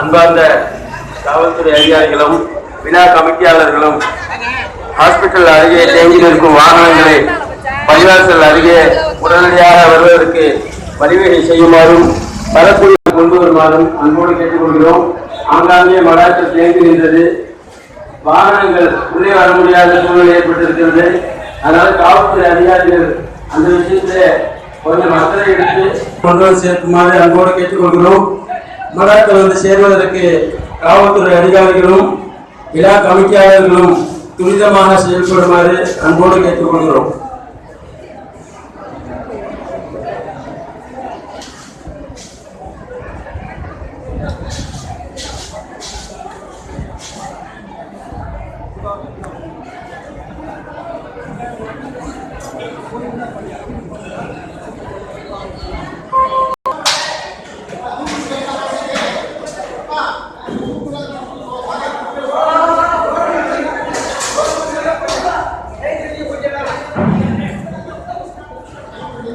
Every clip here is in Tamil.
அன்பார்ந்த காவல்துறை அதிகாரிகளும் விழா கமிட்டியாளர்களும் ஹாஸ்பிட்டல் அருகே தேங்கி நிற்கும் வாகனங்களை பள்ளிவாசல் அருகே உடனடியாக வருவதற்கு வழிவகை செய்யுமாறும் வரக்கூடிய கொண்டு வருமாறும் அன்போடு கேட்டுக்கொள்கிறோம். ஆங்காங்கே மடாக்கள் தேங்கி நின்றது. வாகனங்கள் உள்ளே வர முடியாத சூழ்நிலை ஏற்பட்டிருக்கிறது. அதனால் காவல்துறை அதிகாரிகள் அந்த விஷயத்திலே கொஞ்சம் அக்கறை எடுத்து கொண்டு சேர்க்குமாறு அன்போடு கேட்டுக்கொள்கிறோம். மடாக்கள் வந்து சேர்வதற்கு காவல்துறை அதிகாரிகளும் விழா கமிட்டியாளர்களும் துரிதமாக செயல்படுமாறு அன்போடு கேட்டுக்கொள்கிறோம்.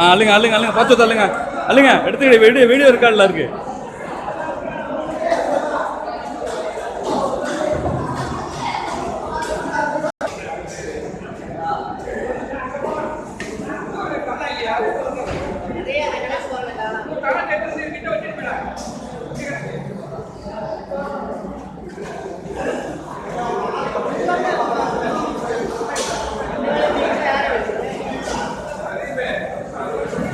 ஆ அல்லுங்க அல்லுங்க அள்ளுங்க பார்த்து தள்ளுங்க அல்லுங்க எடுத்துக்கிட்டு வீடியோ வீடியோ ரெக்கார்டில் இருக்கு.